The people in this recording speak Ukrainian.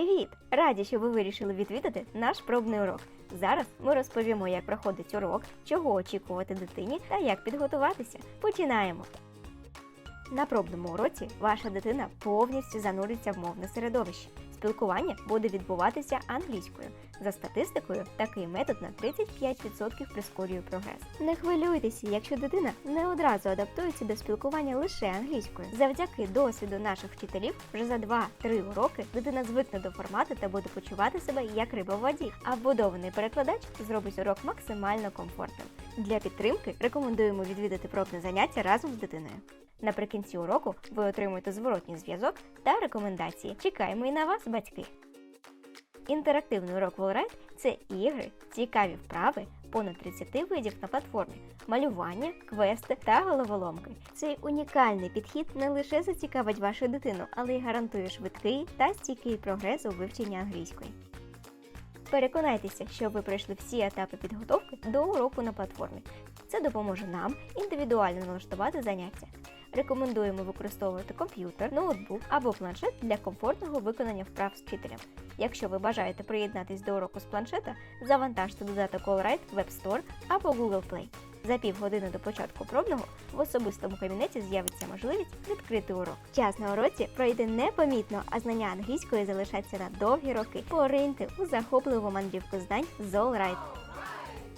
Привіт! Раді, що ви вирішили відвідати наш пробний урок. Зараз ми розповімо, як проходить урок, чого очікувати дитині та як підготуватися. Починаємо! На пробному уроці ваша дитина повністю зануриться в мовне середовище. Спілкування буде відбуватися англійською. За статистикою, такий метод на 35% прискорює прогрес. Не хвилюйтеся, якщо дитина не одразу адаптується до спілкування лише англійською. Завдяки досвіду наших вчителів, вже за 2-3 уроки дитина звикне до формату та буде почувати себе як риба в воді. А вбудований перекладач зробить урок максимально комфортним. Для підтримки рекомендуємо відвідати пробне заняття разом з дитиною. Наприкінці уроку ви отримуєте зворотній зв'язок та рекомендації. Чекаємо і на вас, батьки. Інтерактивний урок Wallride – це ігри, цікаві вправи, понад 30 видів на платформі, малювання, квести та головоломки. Цей унікальний підхід не лише зацікавить вашу дитину, але й гарантує швидкий та стійкий прогрес у вивченні англійської. Переконайтеся, що ви пройшли всі етапи підготовки до уроку на платформі. Це допоможе нам індивідуально налаштувати заняття. Рекомендуємо використовувати комп'ютер, ноутбук або планшет для комфортного виконання вправ з вчителем. Якщо ви бажаєте приєднатись до уроку з планшета, завантажте додаток AllRight в App Store або Google Play. За півгодини до початку пробного в особистому кабінеті з'явиться можливість відкрити урок. Час на уроці пройде непомітно, а знання англійської залишаться на довгі роки. Пориньте у захопливу мандрівку знань з AllRight.